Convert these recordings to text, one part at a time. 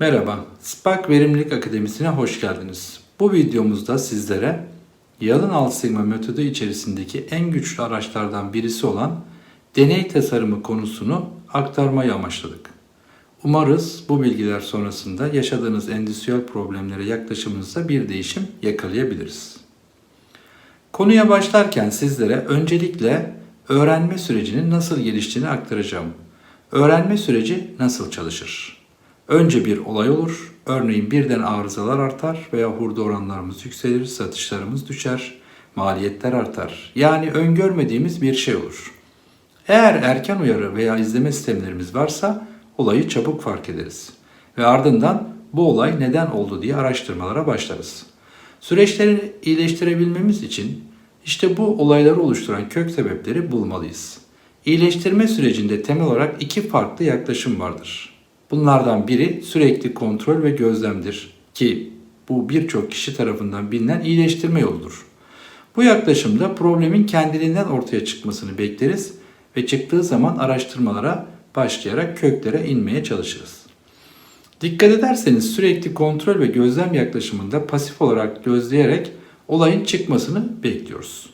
Merhaba, Spark Verimlilik Akademisi'ne hoş geldiniz. Bu videomuzda sizlere yalın alt sigma metodu içerisindeki en güçlü araçlardan birisi olan deney tasarımı konusunu aktarmayı amaçladık. Umarız bu bilgiler sonrasında yaşadığınız endüstriyel problemlere yaklaşımınızda bir değişim yakalayabiliriz. Konuya başlarken sizlere öncelikle öğrenme sürecinin nasıl geliştiğini aktaracağım. Öğrenme süreci nasıl çalışır? Önce bir olay olur, örneğin birden arızalar artar veya hurda oranlarımız yükselir, satışlarımız düşer, maliyetler artar. Yani öngörmediğimiz bir şey olur. Eğer erken uyarı veya izleme sistemlerimiz varsa olayı çabuk fark ederiz. Ve ardından bu olay neden oldu diye araştırmalara başlarız. Süreçleri iyileştirebilmemiz için işte bu olayları oluşturan kök sebepleri bulmalıyız. İyileştirme sürecinde temel olarak iki farklı yaklaşım vardır. Bunlardan biri sürekli kontrol ve gözlemdir ki bu birçok kişi tarafından bilinen iyileştirme yoludur. Bu yaklaşımda problemin kendiliğinden ortaya çıkmasını bekleriz ve çıktığı zaman araştırmalara başlayarak köklere inmeye çalışırız. Dikkat ederseniz sürekli kontrol ve gözlem yaklaşımında pasif olarak gözleyerek olayın çıkmasını bekliyoruz.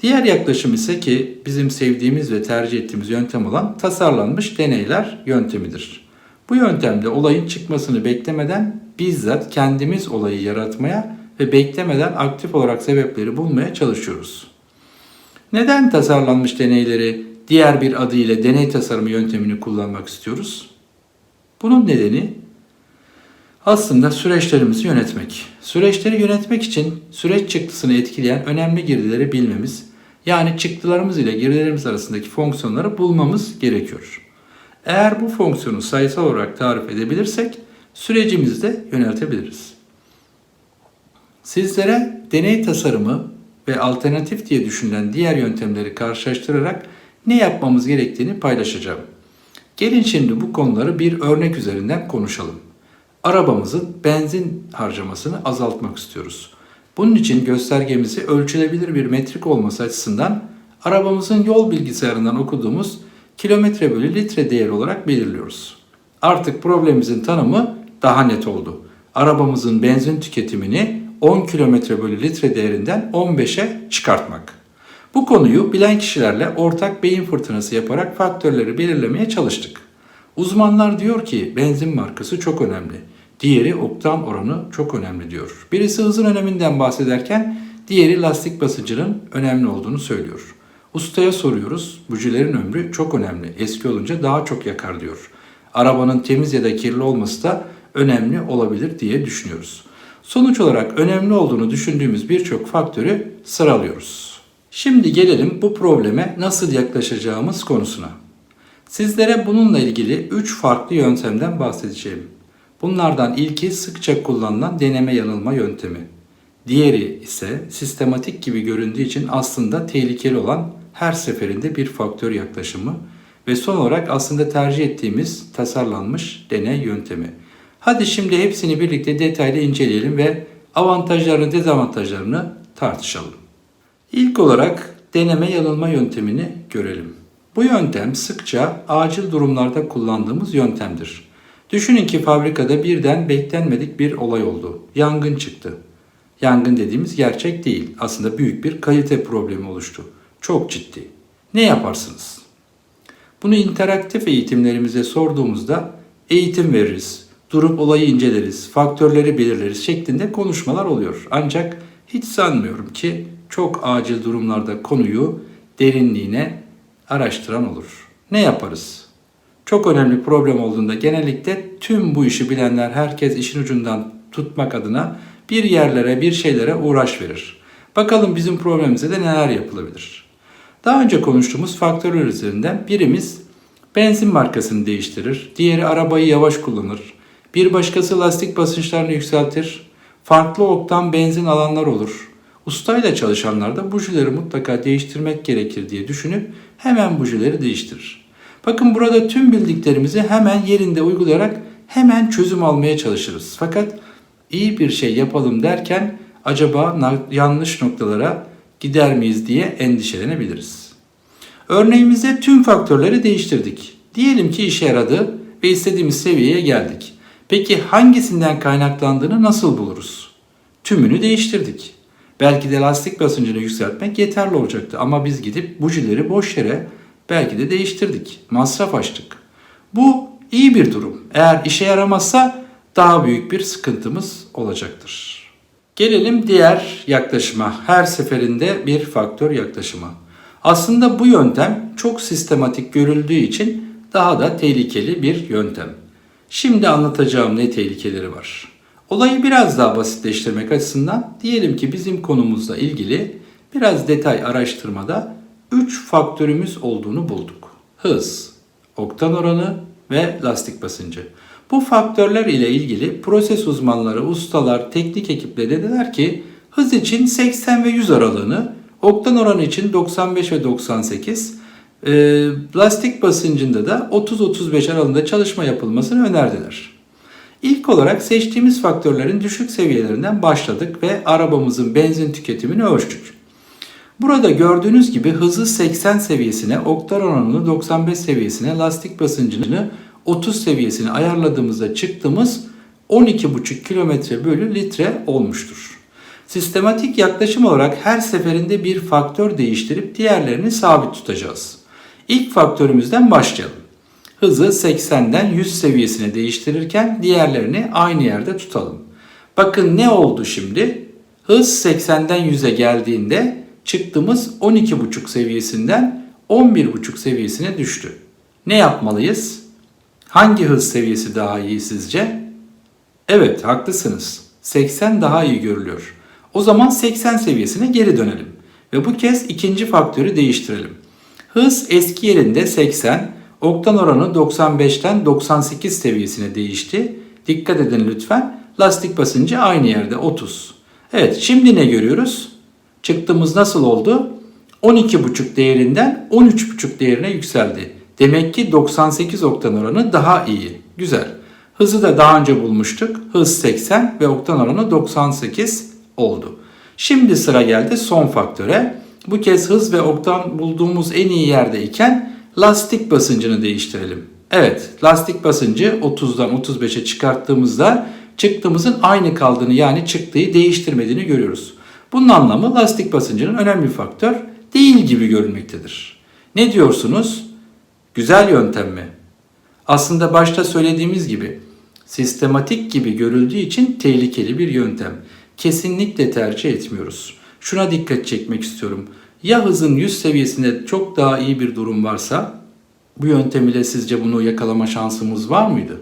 Diğer yaklaşım ise ki bizim sevdiğimiz ve tercih ettiğimiz yöntem olan tasarlanmış deneyler yöntemidir. Bu yöntemde olayın çıkmasını beklemeden bizzat kendimiz olayı yaratmaya ve beklemeden aktif olarak sebepleri bulmaya çalışıyoruz. Neden tasarlanmış deneyleri diğer bir adıyla deney tasarımı yöntemini kullanmak istiyoruz? Bunun nedeni aslında süreçlerimizi yönetmek. Süreçleri yönetmek için süreç çıktısını etkileyen önemli girdileri bilmemiz, yani çıktılarımız ile girdilerimiz arasındaki fonksiyonları bulmamız gerekiyor. Eğer bu fonksiyonu sayısal olarak tarif edebilirsek sürecimizi de yöneltebiliriz. Sizlere deney tasarımı ve alternatif diye düşünülen diğer yöntemleri karşılaştırarak ne yapmamız gerektiğini paylaşacağım. Gelin şimdi bu konuları bir örnek üzerinden konuşalım. Arabamızın benzin harcamasını azaltmak istiyoruz. Bunun için göstergemizi ölçülebilir bir metrik olması açısından arabamızın yol bilgisayarından okuduğumuz kilometre bölü litre değeri olarak belirliyoruz. Artık problemimizin tanımı daha net oldu. Arabamızın benzin tüketimini 10 kilometre bölü litre değerinden 15'e çıkartmak. Bu konuyu bilen kişilerle ortak beyin fırtınası yaparak faktörleri belirlemeye çalıştık. Uzmanlar diyor ki benzin markası çok önemli. Diğeri oktan oranı çok önemli diyor. Birisi hızın öneminden bahsederken diğeri lastik basıncının önemli olduğunu söylüyor. Ustaya soruyoruz. Bujilerin ömrü çok önemli. Eski olunca daha çok yakar diyor. Arabanın temiz ya da kirli olması da önemli olabilir diye düşünüyoruz. Sonuç olarak önemli olduğunu düşündüğümüz birçok faktörü sıralıyoruz. Şimdi gelelim bu probleme nasıl yaklaşacağımız konusuna. Sizlere bununla ilgili 3 farklı yöntemden bahsedeceğim. Bunlardan ilki sıkça kullanılan deneme yanılma yöntemi. Diğeri ise sistematik gibi göründüğü için aslında tehlikeli olan her seferinde bir faktör yaklaşımı ve son olarak aslında tercih ettiğimiz tasarlanmış deney yöntemi. Hadi şimdi hepsini birlikte detaylı inceleyelim ve avantajlarını dezavantajlarını tartışalım. İlk olarak deneme yanılma yöntemini görelim. Bu yöntem sıkça acil durumlarda kullandığımız yöntemdir. Düşünün ki fabrikada birden beklenmedik bir olay oldu. Yangın çıktı. Yangın dediğimiz gerçek değil. Aslında büyük bir kalite problemi oluştu. Çok ciddi. Ne yaparsınız? Bunu interaktif eğitimlerimize sorduğumuzda eğitim veririz, durup olayı inceleriz, faktörleri belirleriz şeklinde konuşmalar oluyor. Ancak hiç sanmıyorum ki çok acil durumlarda konuyu derinliğine araştıran olur. Ne yaparız? Çok önemli problem olduğunda genellikle tüm bu işi bilenler herkes işin ucundan tutmak adına bir yerlere, bir şeylere uğraş verir. Bakalım bizim problemimize de neler yapılabilir. Daha önce konuştuğumuz faktörler üzerinden birimiz benzin markasını değiştirir, diğeri arabayı yavaş kullanır, bir başkası lastik basınçlarını yükseltir, farklı oktan benzin alanlar olur. Ustayla çalışanlar da bujileri mutlaka değiştirmek gerekir diye düşünüp hemen bujileri değiştirir. Bakın burada tüm bildiklerimizi hemen yerinde uygulayarak hemen çözüm almaya çalışırız. Fakat iyi bir şey yapalım derken acaba yanlış noktalara gider miyiz diye endişelenebiliriz. Örneğimizde tüm faktörleri değiştirdik. Diyelim ki işe yaradı ve istediğimiz seviyeye geldik. Peki hangisinden kaynaklandığını nasıl buluruz? Tümünü değiştirdik. Belki de lastik basıncını yükseltmek yeterli olacaktı ama biz gidip bujileri boş yere belki de değiştirdik. Masraf açtık. Bu iyi bir durum. Eğer işe yaramazsa daha büyük bir sıkıntımız olacaktır. Gelelim diğer yaklaşıma. Her seferinde bir faktör yaklaşıma. Aslında bu yöntem çok sistematik görüldüğü için daha da tehlikeli bir yöntem. Şimdi anlatacağım ne tehlikeleri var. Olayı biraz daha basitleştirmek açısından diyelim ki bizim konumuzla ilgili biraz detay araştırmada 3 faktörümüz olduğunu bulduk. Hız, oktan oranı ve lastik basıncı. Bu faktörler ile ilgili proses uzmanları, ustalar, teknik ekipleri dediler ki hız için 80 ve 100 aralığını, oktan oranı için 95 ve 98, e, lastik basıncında da 30-35 aralığında çalışma yapılmasını önerdiler. İlk olarak seçtiğimiz faktörlerin düşük seviyelerinden başladık ve arabamızın benzin tüketimini ölçtük. Burada gördüğünüz gibi hızı 80 seviyesine, oktan oranını 95 seviyesine, lastik basıncını 30 seviyesine ayarladığımızda çıktığımız 12,5 kilometre bölü litre olmuştur. Sistematik yaklaşım olarak her seferinde bir faktör değiştirip diğerlerini sabit tutacağız. İlk faktörümüzden başlayalım. Hızı 80'den 100 seviyesine değiştirirken diğerlerini aynı yerde tutalım. Bakın ne oldu şimdi? Hız 80'den 100'e geldiğinde çıktığımız 12,5 seviyesinden 11,5 seviyesine düştü. Ne yapmalıyız? Hangi hız seviyesi daha iyi sizce? Evet, haklısınız. 80 daha iyi görülüyor. O zaman 80 seviyesine geri dönelim ve bu kez ikinci faktörü değiştirelim. Hız eski yerinde 80, oktan oranı 95'ten 98 seviyesine değişti. Dikkat edin lütfen. Lastik basıncı aynı yerde 30. Evet, şimdi ne görüyoruz? Çıktığımız nasıl oldu? 12,5 değerinden 13,5 değerine yükseldi. Demek ki 98 oktan oranı daha iyi. Güzel. Hızı da daha önce bulmuştuk. Hız 80 ve oktan oranı 98 oldu. Şimdi sıra geldi son faktöre. Bu kez hız ve oktan bulduğumuz en iyi yerde iken lastik basıncını değiştirelim. Evet, lastik basıncı 30'dan 35'e çıkarttığımızda çıktığımızın aynı kaldığını yani çıktığı değiştirmediğini görüyoruz. Bunun anlamı lastik basıncının önemli bir faktör değil gibi görünmektedir. Ne diyorsunuz? Güzel yöntem mi? Aslında başta söylediğimiz gibi sistematik gibi görüldüğü için tehlikeli bir yöntem. Kesinlikle tercih etmiyoruz. Şuna dikkat çekmek istiyorum. Ya hızın 100 seviyesinde çok daha iyi bir durum varsa bu yöntem ile sizce bunu yakalama şansımız var mıydı?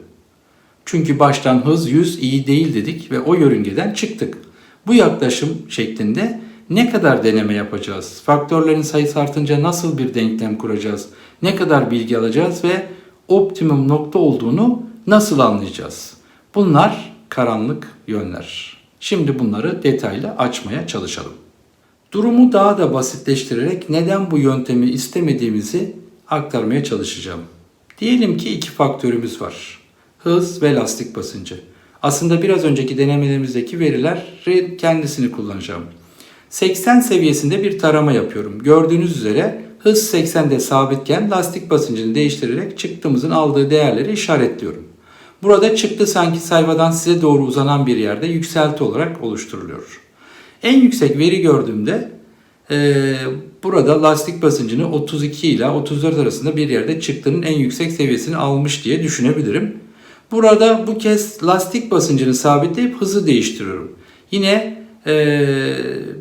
Çünkü baştan hız 100 iyi değil dedik ve o yörüngeden çıktık. Bu yaklaşım şeklinde ne kadar deneme yapacağız? Faktörlerin sayısı artınca nasıl bir denklem kuracağız? Ne kadar bilgi alacağız ve optimum nokta olduğunu nasıl anlayacağız? Bunlar karanlık yönler. Şimdi bunları detaylı açmaya çalışalım. Durumu daha da basitleştirerek neden bu yöntemi istemediğimizi aktarmaya çalışacağım. Diyelim ki iki faktörümüz var. Hız ve lastik basıncı. Aslında biraz önceki denemelerimizdeki verilerin kendisini kullanacağım. 80 seviyesinde bir tarama yapıyorum. Gördüğünüz üzere hız 80'de sabitken lastik basıncını değiştirerek çıktığımızın aldığı değerleri işaretliyorum. Burada çıktı sanki sayfadan size doğru uzanan bir yerde yükselti olarak oluşturuluyor. En yüksek veri gördüğümde e, burada lastik basıncını 32 ile 34 arasında bir yerde çıktının en yüksek seviyesini almış diye düşünebilirim. Burada bu kez lastik basıncını sabitleyip hızı değiştiriyorum. Yine e,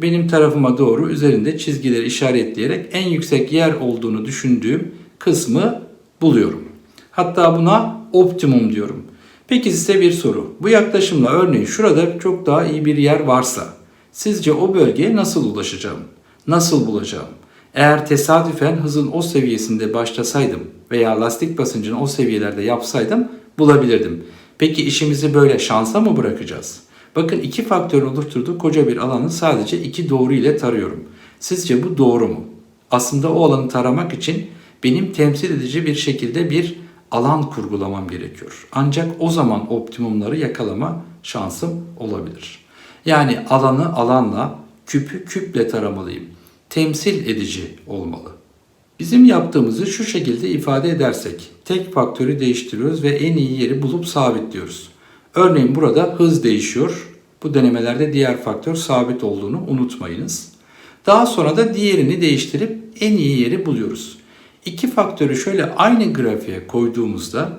benim tarafıma doğru üzerinde çizgileri işaretleyerek en yüksek yer olduğunu düşündüğüm kısmı buluyorum. Hatta buna optimum diyorum. Peki size bir soru. Bu yaklaşımla örneğin şurada çok daha iyi bir yer varsa sizce o bölgeye nasıl ulaşacağım? Nasıl bulacağım? Eğer tesadüfen hızın o seviyesinde başlasaydım veya lastik basıncını o seviyelerde yapsaydım bulabilirdim. Peki işimizi böyle şansa mı bırakacağız? Bakın iki faktör oluşturduğu koca bir alanı sadece iki doğru ile tarıyorum. Sizce bu doğru mu? Aslında o alanı taramak için benim temsil edici bir şekilde bir alan kurgulamam gerekiyor. Ancak o zaman optimumları yakalama şansım olabilir. Yani alanı alanla, küpü küple taramalıyım. Temsil edici olmalı. Bizim yaptığımızı şu şekilde ifade edersek, tek faktörü değiştiriyoruz ve en iyi yeri bulup sabitliyoruz. Örneğin burada hız değişiyor. Bu denemelerde diğer faktör sabit olduğunu unutmayınız. Daha sonra da diğerini değiştirip en iyi yeri buluyoruz. İki faktörü şöyle aynı grafiğe koyduğumuzda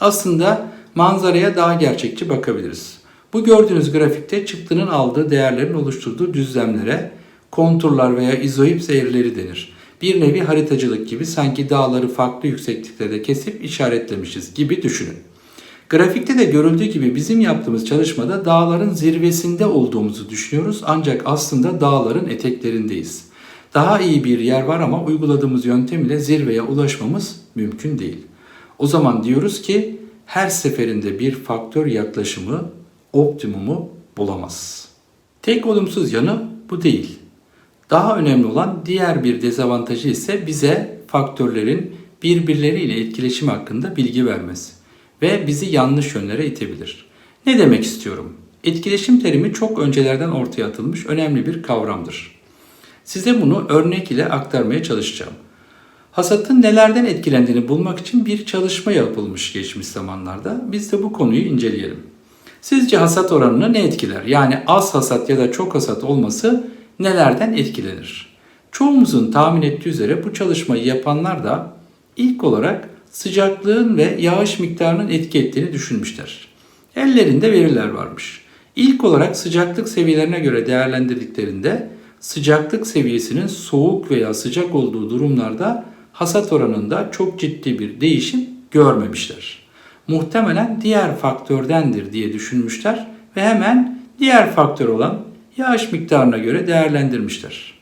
aslında manzaraya daha gerçekçi bakabiliriz. Bu gördüğünüz grafikte çıktının aldığı değerlerin oluşturduğu düzlemlere konturlar veya izoips eğrileri denir. Bir nevi haritacılık gibi sanki dağları farklı yüksekliklerde kesip işaretlemişiz gibi düşünün. Grafikte de görüldüğü gibi bizim yaptığımız çalışmada dağların zirvesinde olduğumuzu düşünüyoruz ancak aslında dağların eteklerindeyiz. Daha iyi bir yer var ama uyguladığımız yöntem ile zirveye ulaşmamız mümkün değil. O zaman diyoruz ki her seferinde bir faktör yaklaşımı optimumu bulamaz. Tek olumsuz yanı bu değil. Daha önemli olan diğer bir dezavantajı ise bize faktörlerin birbirleriyle etkileşimi hakkında bilgi vermesi ve bizi yanlış yönlere itebilir. Ne demek istiyorum? Etkileşim terimi çok öncelerden ortaya atılmış önemli bir kavramdır. Size bunu örnek ile aktarmaya çalışacağım. Hasatın nelerden etkilendiğini bulmak için bir çalışma yapılmış geçmiş zamanlarda. Biz de bu konuyu inceleyelim. Sizce hasat oranını ne etkiler? Yani az hasat ya da çok hasat olması nelerden etkilenir? Çoğumuzun tahmin ettiği üzere bu çalışmayı yapanlar da ilk olarak sıcaklığın ve yağış miktarının etki ettiğini düşünmüşler. Ellerinde veriler varmış. İlk olarak sıcaklık seviyelerine göre değerlendirdiklerinde sıcaklık seviyesinin soğuk veya sıcak olduğu durumlarda hasat oranında çok ciddi bir değişim görmemişler. Muhtemelen diğer faktördendir diye düşünmüşler ve hemen diğer faktör olan yağış miktarına göre değerlendirmişler.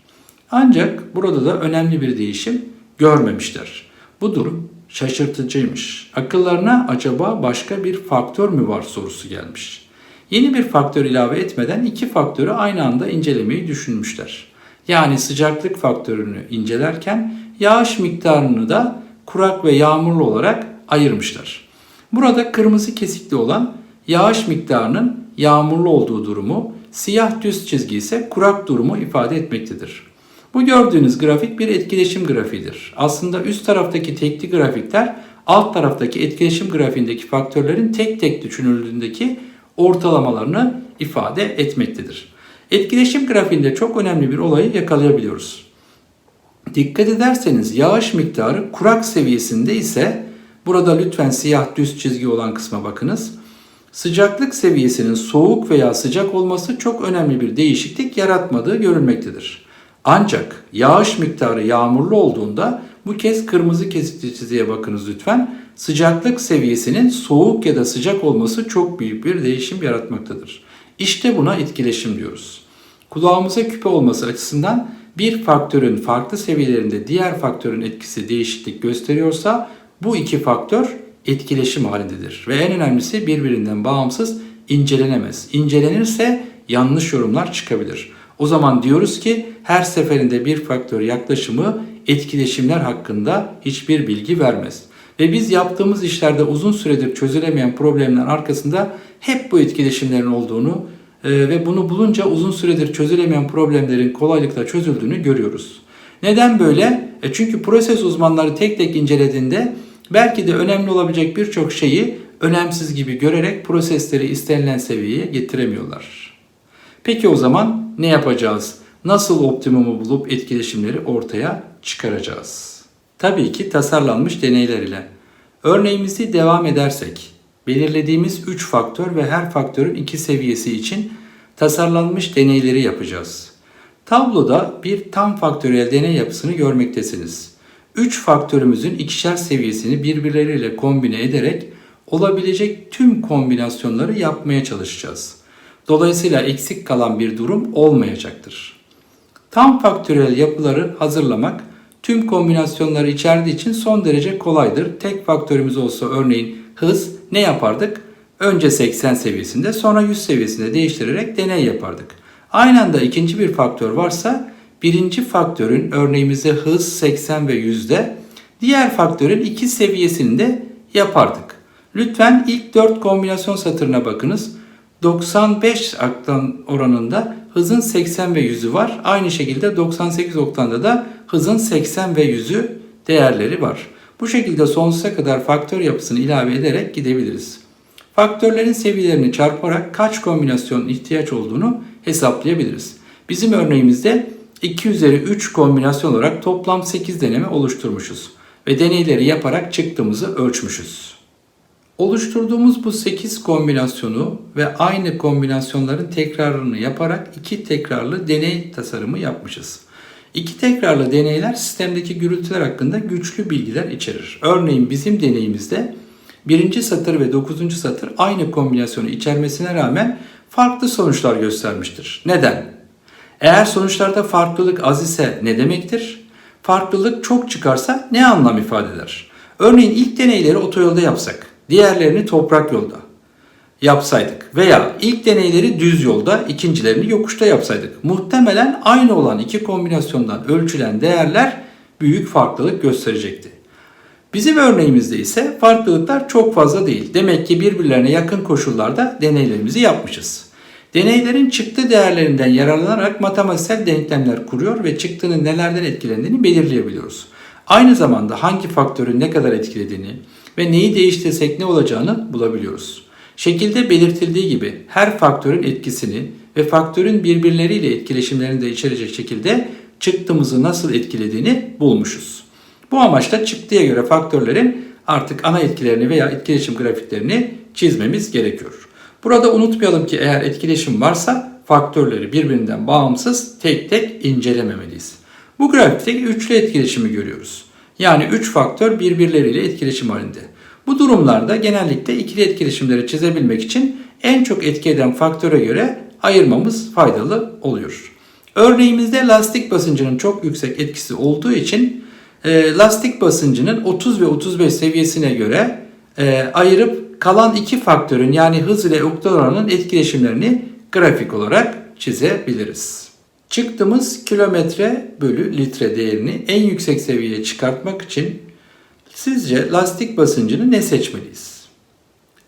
Ancak burada da önemli bir değişim görmemişler. Bu durum şaşırtıcıymış. Akıllarına acaba başka bir faktör mü var sorusu gelmiş. Yeni bir faktör ilave etmeden iki faktörü aynı anda incelemeyi düşünmüşler. Yani sıcaklık faktörünü incelerken yağış miktarını da kurak ve yağmurlu olarak ayırmışlar. Burada kırmızı kesikli olan yağış miktarının yağmurlu olduğu durumu, siyah düz çizgi ise kurak durumu ifade etmektedir. Bu gördüğünüz grafik bir etkileşim grafiğidir. Aslında üst taraftaki tekli grafikler alt taraftaki etkileşim grafiğindeki faktörlerin tek tek düşünüldüğündeki ortalamalarını ifade etmektedir. Etkileşim grafiğinde çok önemli bir olayı yakalayabiliyoruz. Dikkat ederseniz yağış miktarı kurak seviyesinde ise burada lütfen siyah düz çizgi olan kısma bakınız. Sıcaklık seviyesinin soğuk veya sıcak olması çok önemli bir değişiklik yaratmadığı görülmektedir. Ancak yağış miktarı yağmurlu olduğunda bu kez kırmızı kesikli çizgiye bakınız lütfen. Sıcaklık seviyesinin soğuk ya da sıcak olması çok büyük bir değişim yaratmaktadır. İşte buna etkileşim diyoruz. Kulağımıza küpe olması açısından bir faktörün farklı seviyelerinde diğer faktörün etkisi değişiklik gösteriyorsa bu iki faktör etkileşim halindedir. Ve en önemlisi birbirinden bağımsız incelenemez. İncelenirse yanlış yorumlar çıkabilir. O zaman diyoruz ki her seferinde bir faktör yaklaşımı etkileşimler hakkında hiçbir bilgi vermez. Ve biz yaptığımız işlerde uzun süredir çözülemeyen problemlerin arkasında hep bu etkileşimlerin olduğunu e, ve bunu bulunca uzun süredir çözülemeyen problemlerin kolaylıkla çözüldüğünü görüyoruz. Neden böyle? E çünkü proses uzmanları tek tek incelediğinde belki de önemli olabilecek birçok şeyi önemsiz gibi görerek prosesleri istenilen seviyeye getiremiyorlar. Peki o zaman ne yapacağız? Nasıl optimumu bulup etkileşimleri ortaya çıkaracağız? Tabii ki tasarlanmış deneyler ile. Örneğimizi devam edersek, belirlediğimiz 3 faktör ve her faktörün 2 seviyesi için tasarlanmış deneyleri yapacağız. Tabloda bir tam faktöriyel deney yapısını görmektesiniz. 3 faktörümüzün ikişer seviyesini birbirleriyle kombine ederek olabilecek tüm kombinasyonları yapmaya çalışacağız. Dolayısıyla eksik kalan bir durum olmayacaktır. Tam faktöriyel yapıları hazırlamak tüm kombinasyonları içerdiği için son derece kolaydır. Tek faktörümüz olsa örneğin hız ne yapardık? Önce 80 seviyesinde sonra 100 seviyesinde değiştirerek deney yapardık. Aynı anda ikinci bir faktör varsa birinci faktörün örneğimizde hız 80 ve 100'de diğer faktörün iki seviyesini de yapardık. Lütfen ilk 4 kombinasyon satırına bakınız. 95 aktan oranında hızın 80 ve 100'ü var. Aynı şekilde 98 oktanda da hızın 80 ve 100'ü değerleri var. Bu şekilde sonsuza kadar faktör yapısını ilave ederek gidebiliriz. Faktörlerin seviyelerini çarparak kaç kombinasyon ihtiyaç olduğunu hesaplayabiliriz. Bizim örneğimizde 2 üzeri 3 kombinasyon olarak toplam 8 deneme oluşturmuşuz ve deneyleri yaparak çıktığımızı ölçmüşüz. Oluşturduğumuz bu 8 kombinasyonu ve aynı kombinasyonların tekrarını yaparak iki tekrarlı deney tasarımı yapmışız. İki tekrarlı deneyler sistemdeki gürültüler hakkında güçlü bilgiler içerir. Örneğin bizim deneyimizde birinci satır ve dokuzuncu satır aynı kombinasyonu içermesine rağmen farklı sonuçlar göstermiştir. Neden? Eğer sonuçlarda farklılık az ise ne demektir? Farklılık çok çıkarsa ne anlam ifade eder? Örneğin ilk deneyleri otoyolda yapsak, diğerlerini toprak yolda yapsaydık veya ilk deneyleri düz yolda, ikincilerini yokuşta yapsaydık muhtemelen aynı olan iki kombinasyondan ölçülen değerler büyük farklılık gösterecekti. Bizim örneğimizde ise farklılıklar çok fazla değil. Demek ki birbirlerine yakın koşullarda deneylerimizi yapmışız. Deneylerin çıktı değerlerinden yararlanarak matematiksel denklemler kuruyor ve çıktının nelerden etkilendiğini belirleyebiliyoruz. Aynı zamanda hangi faktörün ne kadar etkilediğini ve neyi değiştirsek ne olacağını bulabiliyoruz. Şekilde belirtildiği gibi her faktörün etkisini ve faktörün birbirleriyle etkileşimlerini de içerecek şekilde çıktımızı nasıl etkilediğini bulmuşuz. Bu amaçla çıktıya göre faktörlerin artık ana etkilerini veya etkileşim grafiklerini çizmemiz gerekiyor. Burada unutmayalım ki eğer etkileşim varsa faktörleri birbirinden bağımsız tek tek incelememeliyiz. Bu grafikte üçlü etkileşimi görüyoruz. Yani üç faktör birbirleriyle etkileşim halinde. Bu durumlarda genellikle ikili etkileşimleri çizebilmek için en çok etki eden faktöre göre ayırmamız faydalı oluyor. Örneğimizde lastik basıncının çok yüksek etkisi olduğu için e, lastik basıncının 30 ve 35 seviyesine göre e, ayırıp kalan iki faktörün yani hız ile oktal oranının etkileşimlerini grafik olarak çizebiliriz. Çıktığımız kilometre bölü litre değerini en yüksek seviyeye çıkartmak için sizce lastik basıncını ne seçmeliyiz?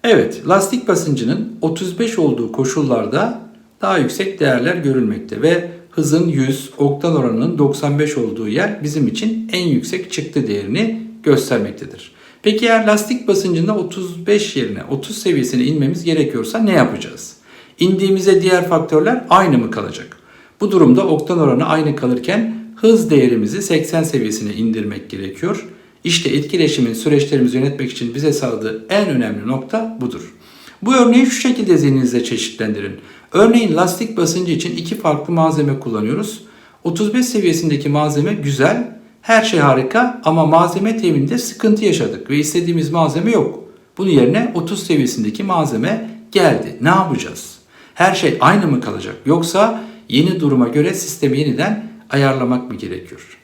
Evet, lastik basıncının 35 olduğu koşullarda daha yüksek değerler görülmekte ve hızın 100, oktal oranının 95 olduğu yer bizim için en yüksek çıktı değerini göstermektedir. Peki eğer lastik basıncında 35 yerine 30 seviyesine inmemiz gerekiyorsa ne yapacağız? İndiğimizde diğer faktörler aynı mı kalacak? Bu durumda oktan oranı aynı kalırken hız değerimizi 80 seviyesine indirmek gerekiyor. İşte etkileşimin süreçlerimizi yönetmek için bize sağladığı en önemli nokta budur. Bu örneği şu şekilde zihninizde çeşitlendirin. Örneğin lastik basıncı için iki farklı malzeme kullanıyoruz. 35 seviyesindeki malzeme güzel, her şey harika ama malzeme temininde sıkıntı yaşadık ve istediğimiz malzeme yok. Bunun yerine 30 seviyesindeki malzeme geldi. Ne yapacağız? Her şey aynı mı kalacak yoksa yeni duruma göre sistemi yeniden ayarlamak mı gerekiyor?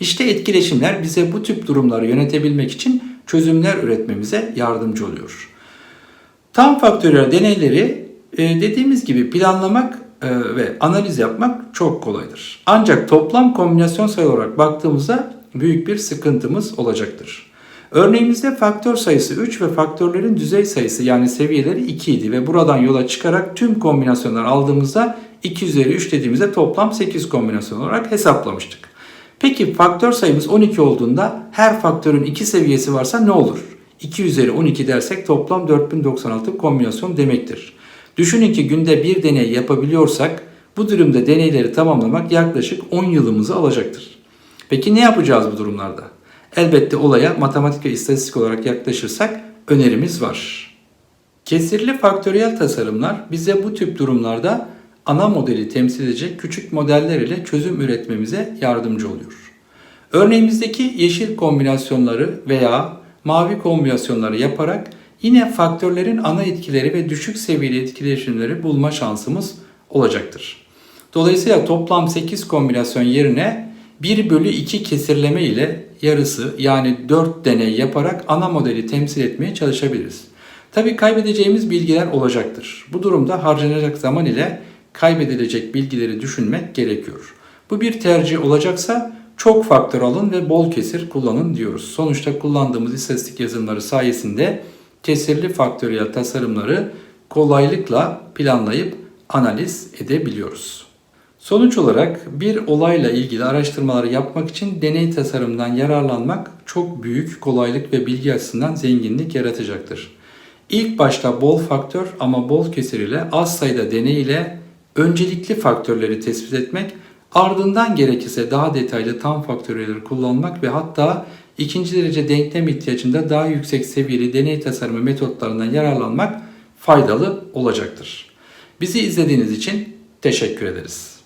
İşte etkileşimler bize bu tip durumları yönetebilmek için çözümler üretmemize yardımcı oluyor. Tam faktöriyel deneyleri e, dediğimiz gibi planlamak ve analiz yapmak çok kolaydır. Ancak toplam kombinasyon sayı olarak baktığımızda büyük bir sıkıntımız olacaktır. Örneğimizde faktör sayısı 3 ve faktörlerin düzey sayısı yani seviyeleri 2 idi ve buradan yola çıkarak tüm kombinasyonları aldığımızda 2 üzeri 3 dediğimizde toplam 8 kombinasyon olarak hesaplamıştık. Peki faktör sayımız 12 olduğunda her faktörün 2 seviyesi varsa ne olur? 2 üzeri 12 dersek toplam 4096 kombinasyon demektir. Düşünün ki günde bir deney yapabiliyorsak bu durumda deneyleri tamamlamak yaklaşık 10 yılımızı alacaktır. Peki ne yapacağız bu durumlarda? Elbette olaya matematik ve istatistik olarak yaklaşırsak önerimiz var. Kesirli faktöriyel tasarımlar bize bu tip durumlarda ana modeli temsil edecek küçük modeller ile çözüm üretmemize yardımcı oluyor. Örneğimizdeki yeşil kombinasyonları veya mavi kombinasyonları yaparak yine faktörlerin ana etkileri ve düşük seviyeli etkileşimleri bulma şansımız olacaktır. Dolayısıyla toplam 8 kombinasyon yerine 1 bölü 2 kesirleme ile yarısı yani 4 deney yaparak ana modeli temsil etmeye çalışabiliriz. Tabi kaybedeceğimiz bilgiler olacaktır. Bu durumda harcanacak zaman ile kaybedilecek bilgileri düşünmek gerekiyor. Bu bir tercih olacaksa çok faktör alın ve bol kesir kullanın diyoruz. Sonuçta kullandığımız istatistik yazılımları sayesinde kesirli faktöriyel tasarımları kolaylıkla planlayıp analiz edebiliyoruz. Sonuç olarak bir olayla ilgili araştırmaları yapmak için deney tasarımından yararlanmak çok büyük kolaylık ve bilgi açısından zenginlik yaratacaktır. İlk başta bol faktör ama bol kesir ile az sayıda deney ile öncelikli faktörleri tespit etmek, ardından gerekirse daha detaylı tam faktörleri kullanmak ve hatta ikinci derece denklem ihtiyacında daha yüksek seviyeli deney tasarımı metotlarından yararlanmak faydalı olacaktır. Bizi izlediğiniz için teşekkür ederiz.